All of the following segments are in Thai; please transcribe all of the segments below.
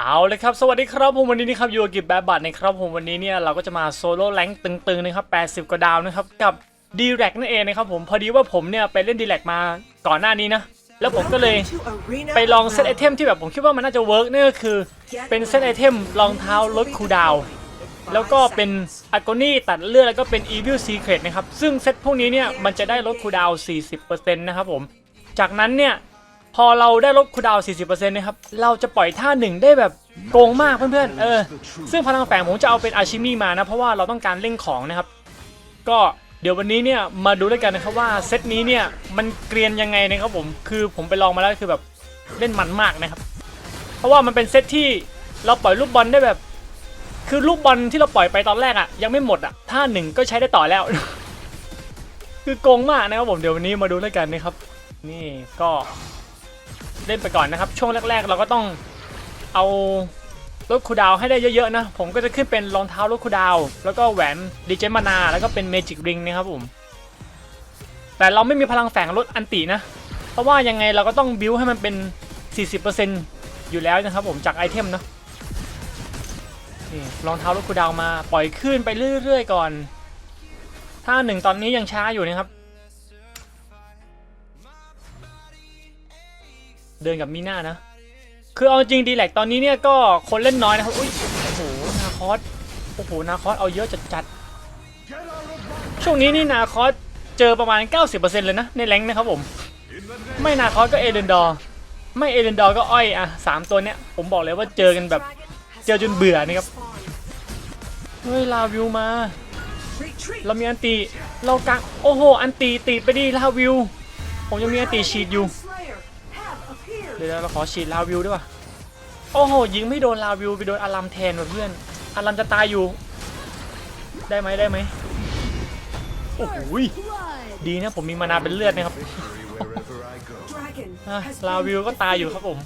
เอาเลยครับ สวัสดีครับผมวันนี้นะครับอยู่กับกิบแบบบัตนะครับผมวันนี้เนี่ยเราก็จะมาโซโล่แรงตึงๆนะครับ 80 กว่าดาวนะครับกับดีแรกนั่นเองนะครับผมพอดีว่าผมเนี่ยไปเล่นดีแรกมาก่อนหน้านี้นะ แล้วผมก็เลยไปลองเซตไอเทมที่แบบผมคิดว่ามันน่าจะเวิร์กนั่นก็คือ เป็นเซตไอเทมรองเท้าลดคูดาว แล้วก็เป็นอากนี่ตัดเลือดแล้วก็เป็น Evil Secret นะครับซึ่งเซตพวกนี้เนี่ยมันจะได้ลดคูดาวน์40%นะครับผมจากนั้นเนี่ย พอเราได้ลดคูดาว 40%นะครับ เราจะปล่อยท่าหนึ่งได้แบบโกงมากเพื่อนๆ เออ ซึ่งพลังแฝงผมจะเอาเป็นอาชิมิมานะ เพราะว่าเราต้องการเล่งของนะครับ ก็เดี๋ยววันนี้เนี่ยมาดูด้วยกันนะครับว่าเซตนี้เนี่ยมันเกรียนยังไงนะครับผม คือผมไปลองมาแล้วคือแบบเล่นมันมากนะครับ เพราะว่ามันเป็นเซตที่เราปล่อยลูกบอลได้แบบ คือลูกบอลที่เราปล่อยไปตอนแรกอะ่ะ ยังไม่หมดอะ่ะท่าหนึ่งก็ใช้ได้ต่อแล้ว คือโกงมากนะครับผม เดี๋ยววันนี้มาดูด้วยกันนะครับ นี่ก็ เล่นไปก่อนนะครับ ช่วงแรก ๆ เราก็ต้องเอาลดคูดาวให้ได้เยอะๆนะ ผมก็จะขึ้นเป็นรองเท้าลดคูดาว แล้วก็แหวนดีเจมานา แล้วก็เป็นเมจิกริงนะครับผม แต่เราไม่มีพลังแฝงลดอันตินะ เพราะว่ายังไงเราก็ต้องบิวให้มันเป็น 40%อยู่แล้วนะครับผมจากไอเทมเนาะนี่รองเท้าลดคูดาวมาปล่อยขึ้นไปเรื่อยๆก่อน ถ้าหนึ่งตอนนี้ยังช้าอยู่นะครับ เดินกับมีน่านะ คือเอาจริงดีแลกตอนนี้เนี่ยก็คนเล่นน้อยนะครับอุ้ยโอ้โหนาคอสโอ้โหนาคอสเอาเยอะจัดจัดๆช่วงนี้นี่นาคอสเจอประมาณ 90%เลยนะในแรงนะครับผมไม่นาคอสก็เอเดนดอร์ไม่เอเดนดอร์ก็อ้อยอะสามตัวเนี้ยผมบอกเลยว่าเจอกันแบบเจอจนเบื่อนะครับเฮ้ยลาวิวมา เรามีอันตีเรากักโอ้โห อันตีตีไปดิลาวิว ผมยังมีอันตีฉีดอยู่ ดี๋ยวเราขอฉีดลาวิวด้วยว่ะโอ้โหยิงไม่โดนลาวิวไปโดนอารัมแทนว่ะเพื่อนอารัมจะตายอยู่ ได้ไหมได้ไหมโอ้โหยดีนะผมมีมานาเป็นเลือดนะครับอะลาวิวก็ตายอยู่ครับผม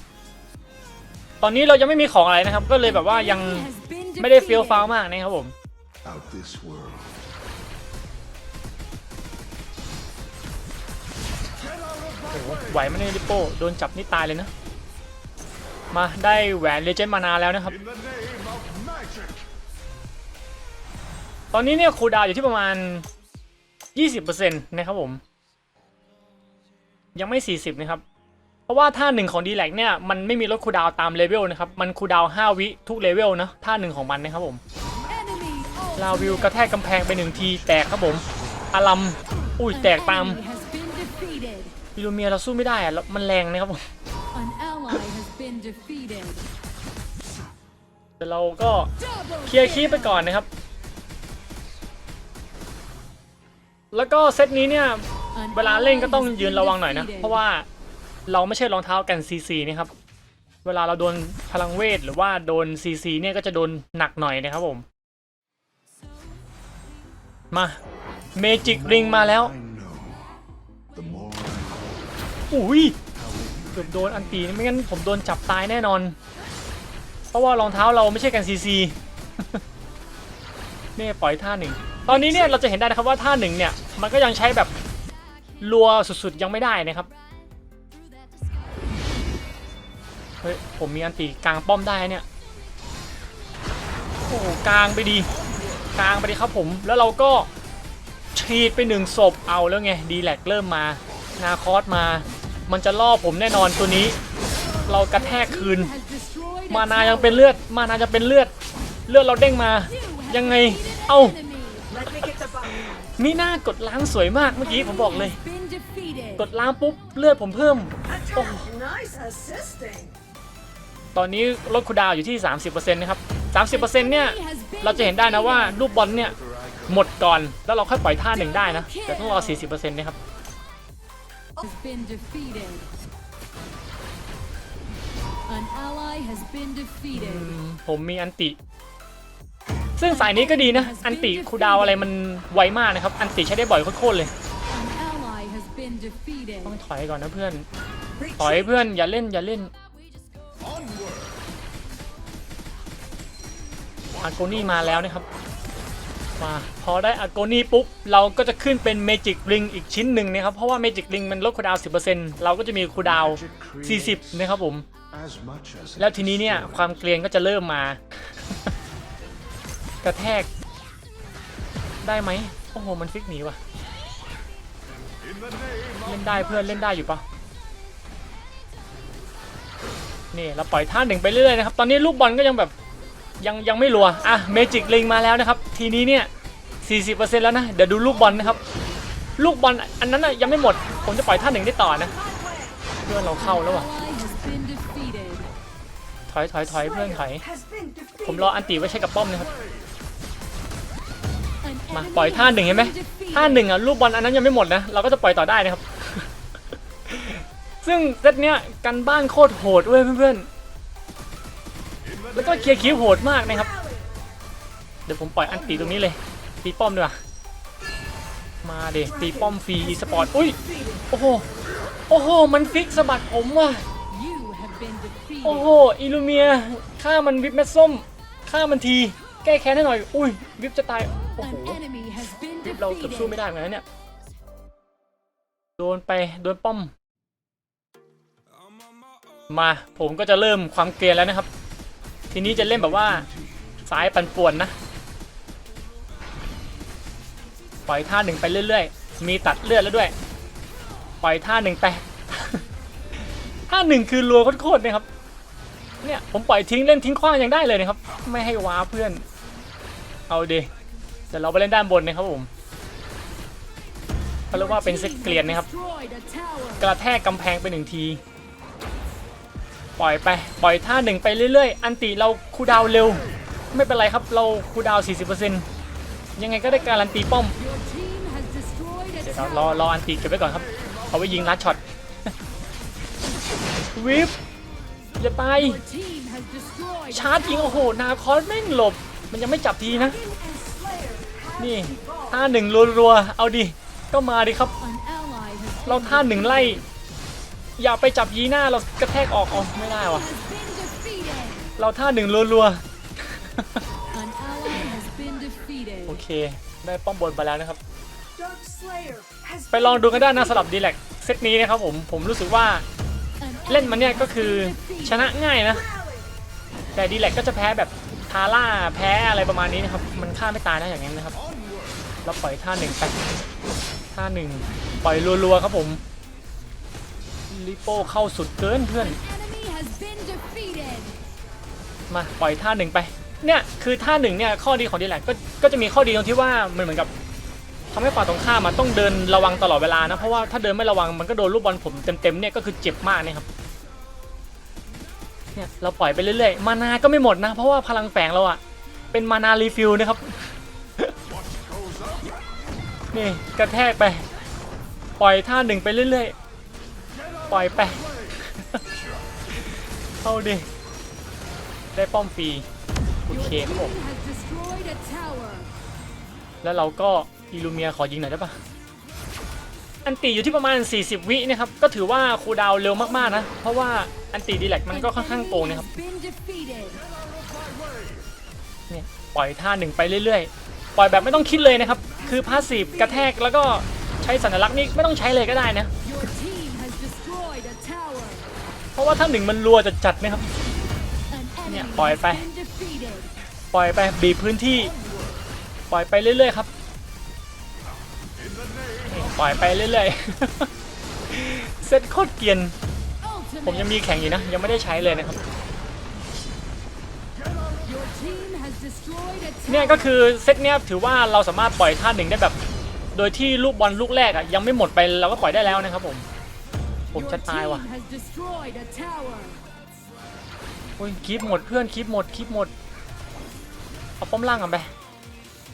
ตอนนี้เรายังไม่มีของอะไรนะครับ ก็เลยแบบว่ายังไม่ได้เฟี้ยวฟ้าวมากนะครับผม out this world. โอ้โหไหวไหมเนี่ยลิปโป้โดนจับนี่ตายเลยนะ มาได้แหวนเลเจนด์มานาแล้วนะครับ ตอนนี้เนี่ยคูดาวอยู่ที่ประมาณ 20%นะครับผม ยังไม่ 40 นะครับ เพราะว่าท่าหนึ่งของ d l แลกเนี่ย มันไม่มีลดคูดาวตามเลเวลนะครับ มันคูดาว5วิทุกเลเวลนะท่าหนึ่งของมันนะครับผม ลาวิวกระแทกกำแพงไปหนึ่งทีแตกครับผมอารัมอุ้ยแตกตามพิลูเมียเราสู้ไม่ได้อะมันแรงนะครับผม แต่เราก็เคลียร์คีปไปก่อนนะครับ แล้วก็เซตนี้เนี่ย An เวลาเล่นก็ ally ต้อง has ยืน been ระวังหน่อยนะ defeated. เพราะว่าเราไม่ใช่รองเท้ากัน CC นะครับ เวลาเราโดนพลังเวทหรือว่าโดน CC เนี่ยก็จะโดนหนักหน่อยนะครับผม มาเมจิกริงมาแล้ว I know. The more I อุ้ย เกือบโดนอันตีไม่งั้นผมโดนจับตายแน่นอน เพราะว่ารองเท้าเราไม่ใช่กันซีซีเนี่ปล่อยท่าหนึ่ง ตอนนี้เนี่ยเราจะเห็นได้นะครับว่าท่าหนึ่งเนี่ย มันก็ยังใช้แบบรัวสุดๆยังไม่ได้นะครับ เฮ้ย ผมมีอันตีกลางป้อมได้เนี่ย โอ้โหกลางไปดี กลางไปดีครับผม แล้วเราก็ฉีดไปหนึ่งศพเอาแล้วไง ดีแลกเริ่มมา นาคอสมา มันจะล่อผมแน่นอนตัวนี้ เรากระแทกคืน มานายังเป็นเลือด มานาจะเป็นเลือด เลือดเราเด้งมา ยังไง เอ้ามีหน้ากดล้างสวยมากเมื่อกี้ผมบอกเลย กดล้างปุ๊บเลือดผมเพิ่ม ตอนนี้ลดคูดาวอยู่ที่ 30%นะครับ 30%เนี่ย เราจะเห็นได้นะว่าลูกบอลเนี่ย หมดก่อนแล้วเราค่อยปล่อยท่าหนึ่งได้นะ แต่ต้องรอ 40%นะครับ Has been defeated. An ally has been defeated. ผมมีอันติ ซึ่งสายนี้ก็ดีนะ อันติคูลดาวน์อะไรมันไวมากนะครับ อันติใช้ได้บ่อยโคตรๆเลย An ally has been defeated. ต้องถอยก่อนนะเพื่อน ถอยเพื่อนอย่าเล่นอย่าเล่นอาโกนี่มาแล้วนะครับ มาพอได้อาโกนี่ปุ๊บ เราก็จะขึ้นเป็นเมจิกริงอีกชิ้นหนึ่งนะครับ เพราะว่าเมจิกริงมันลดคูดาวน์10%เราก็จะมีคูดาว 40 นะครับผม แล้วทีนี้เนี่ย ความเกรียนก็จะเริ่มมา กระแทก ได้ไหมโอ้โห มันฟิกหนีว่ะ เล่นได้เพื่อนเล่นได้อยู่ปะนี่เราปล่อยท่าหนึ่งไปเรื่อยๆนะครับ ตอนนี้ลูกบอลก็ยังแบบ ยังยังไม่รัวอะเมจิกลิงมาแล้วนะครับ ทีนี้เนี่ย 40%แล้วนะ เดี๋ยวดูลูกบอลนะครับ ลูกบอลอันนั้นนะยังไม่หมด ผมจะปล่อยท่าหนึ่งได้ต่อนะ เพื่อนเราเข้าแล้วว่ะ ถอยถอยถอยเพื่อนถอย ผมรออันตีไว้ใช้กับป้อมนะครับ มาปล่อยท่าหนึ่งเห็นไหมท่าหนึ่งอะลูกบอลอันนั้นยังไม่หมดนะ เราก็จะปล่อยต่อได้นะครับ ซึ่งเซตเนี้ยกันบ้านโคตรโหดเว้ยเพื่อนๆ แล้วก็เคลียร์คิวโหดมากนะครับ เดี๋ยวผมปล่อยอันตีตรงนี้เลย ตีป้อมดีกว่ามาเดตีป้อมฟรีอีสปอร์ต อุ้ย โอ้โห โอ้โห มันฟิกสะบัดผมว่ะ โอ้โห อิลูเมียฆ่ามันวิปเม็ดส้มฆ่ามันที แก้แค้นให้หน่อย อุ้ย วิปจะตาย โอ้โห วิปเราเกือบสู้ไม่ได้เหมือนกันเนี่ย โดนไป โดนป้อม มา ผมก็จะเริ่มความเกรียนแล้วนะครับ ทีนี้จะเล่นแบบว่าสายปั่นป่วนนะ ปล่อยท่าหนึ่งไปเรื่อยๆ มีตัดเลือดแล้วด้วย ปล่อยท่าหนึ่งไปท่าหนึ่งคือรัวโคตรๆนะครับ เนี่ยผมปล่อยทิ้งเล่นทิ้งขว้างยังได้เลยนะครับ ไม่ให้ว้าเพื่อน เอาดิเดี๋ยวเราไปเล่นด้านบนนะครับผมเขาเรียกว่าเป็นเซ็ตเกลียนนะครับ กระแทกกำแพงไปหนึ่งที ปล่อยไปปล่อยท่าหนึ่งไปเรื่อยๆ อันติเราคูดาวเร็ว ไม่เป็นไรครับเราคูดาวน์40%ยังไงก็ได้การันตีป้อมเดี๋ยวรอรออันติเก็บไว้ก่อนครับ เอาไว้ยิงลัดช็อตวิปจะตาย Your team has destroyed ชาร์จยิงโอ้โห นาคอสแม่งหลบ มันยังไม่จับทีนะ นี่ท่าหนึ่งรัวๆ เอาดิ ก็มาดิครับ เราท่าหนึ่งไล่ อย่าไปจับยีหน้าเรากระแทกออกอ๋อไม่ได้ว่ะ has been defeated. เราท่าหนึ่งรัว An ally has been ๆ defeated. โอเค ได้ป้อมบนไปแล้วนะครับ Dark Slayer has ไปลองดูกันได้นะสำหรับดีแลกเซตนี้นะครับผมผมรู้สึกว่า An เล่นมันเนี่ย enemy ก็ has คือ been defeated. ชนะง่ายนะ rallied. แต่ดีแลกก็จะแพ้แบบทาร่าแพ้อะไรประมาณนี้นะครับ มันฆ่าไม่ตายนะอย่างนั้นนะครับ เราปล่อยท่าหนึ่งไปท่าหนึ่งปล่อยรัวๆครับผม ลิโป้เข้าสุดเกินเพื่อน Enemy has been defeated. มาปล่อยท่าหนึ่งไป เนี่ยคือท่าหนึ่งเนี่ยข้อดีของดีแลกก็ก็จะมีข้อดีตรงที่ว่ามันเหมือนกับทำให้ฝ่ายตรงข้ามมันต้องเดินระวังตลอดเวลานะเพราะว่าถ้าเดินไม่ระวังมันก็โดนลูกบอลผมเต็มๆเนี่ยก็คือเจ็บมากนะครับเนี่ยเราปล่อยไปเรื่อยๆ มานาก็ไม่หมดนะ เพราะว่าพลังแฝงเราอะเป็นมานารีฟิลนะครับ นี่กระแทกไป ปล่อยท่าหนึ่งไปเรื่อยๆ ปล่อยไป เอาดิ ได้ป้อมฟรีโอเคครับผม แล้วเราก็อิลูเมียขอยิงหน่อยได้ปะอันตีอยู่ที่ประมาณ 40 วินะครับ ก็ถือว่าคูดาวเร็วมากๆนะ เพราะว่าอันตีดีแลกมันก็ค่อนข้างโกงนะครับ เนี่ยปล่อยท่าหนึ่งไปเรื่อยๆ ปล่อยแบบไม่ต้องคิดเลยนะครับ คือพาสซีฟกระแทกแล้วก็ใช้สัญลักษณ์นี่ไม่ต้องใช้เลยก็ได้นะ ราะว่าท่าหนึ่งมันรัวจะจัดๆนะครับ เนี่ยปล่อยไป ปล่อยไปบีบพื้นที่ ปล่อยไปเรื่อยๆครับ ปล่อยไปเรื่อยๆ เซตโคตรเกียน ผมยังมีแข่งอยู่นะ ยังไม่ได้ใช้เลยนะครับ เนี่ยก็คือเซตเนี้ยถือว่าเราสามารถปล่อยท่าหนึ่งได้แบบ โดยที่ลูกบอลลูกแรกอะยังไม่หมดไปเราก็ปล่อยได้แล้วนะครับผม ผม Your จะตายว่ะ team has destroyed a tower. โอ้ยคลิปหมดเพื่อนคลิปหมดคลิปหมดเอาป้อมล่างกันไป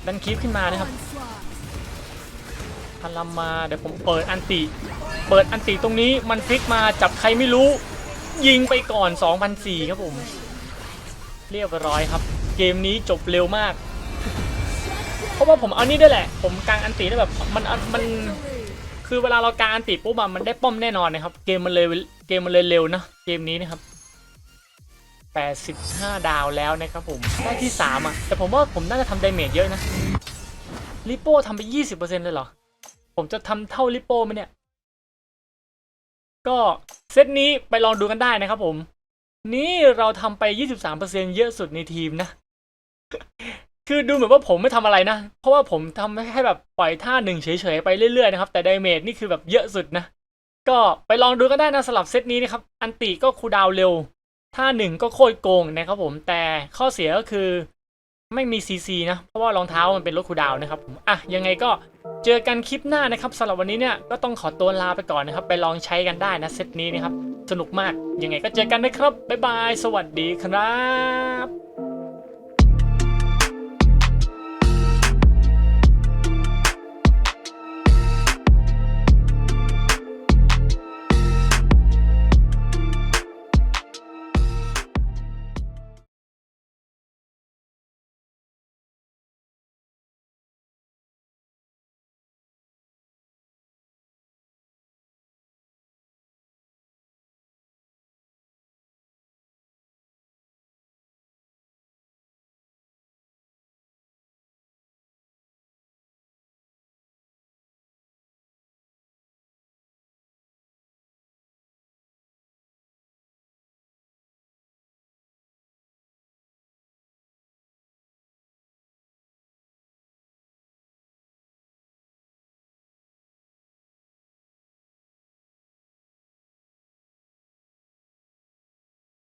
ดันคลิปขึ้นมานะครับ Onslaught. พลัมมาเดี๋ยวผมเปิดอันติเปิดอันติตรงนี้มันฟิกมาจับใครไม่รู้ ยิงไปก่อน2,004ครับผม เรียบร้อยครับ เกมนี้จบเร็วมาก เพราะว่าผมเอานี่ด้วยแหละ ผมกางอันติได้แบบมันมัน คือเวลาเรากางอันติปุ๊บมันได้ป้อมแน่นอนนะครับ เกมมันเลยเกมมันเลยเร็วนะเกมนี้นะครับ85 ดาวแล้วนะครับผมได้ที่ 3 อะ แต่ผมว่าผมน่าจะทำดาเมจเยอะนะลิโป้ทำไป 20%เลยเหรอ ผมจะทำเท่าลิโป้ไหมเนี่ย ก็เซตนี้ไปลองดูกันได้นะครับผม นี่เราทำไป 23%เยอะสุดในทีมนะ คือดูเหมือนว่าผมไม่ทำอะไรนะ เพราะว่าผมทำให้แบบปล่อยท่าหนึ่งเฉยๆไปเรื่อยๆนะครับ แต่ดาเมจนี่คือแบบเยอะสุดนะ ก็ไปลองดูก็ได้นะสลับเซตนี้นะครับ อันติก็คูดาวเร็ว ท่าหนึ่งก็โคตรโกงนะครับผม แต่ข้อเสียก็คือไม่มีซีซีนะ เพราะว่ารองเท้ามันเป็นรถคูดาวน์นะครับผมอะยังไงก็เจอกันคลิปหน้านะครับสำหรับวันนี้เนี่ยก็ต้องขอตัวลาไปก่อนนะครับ ไปลองใช้กันได้นะเซตนี้นะครับ สนุกมาก ยังไงก็เจอกันนะครับ บ๊ายบาย สวัสดีครับ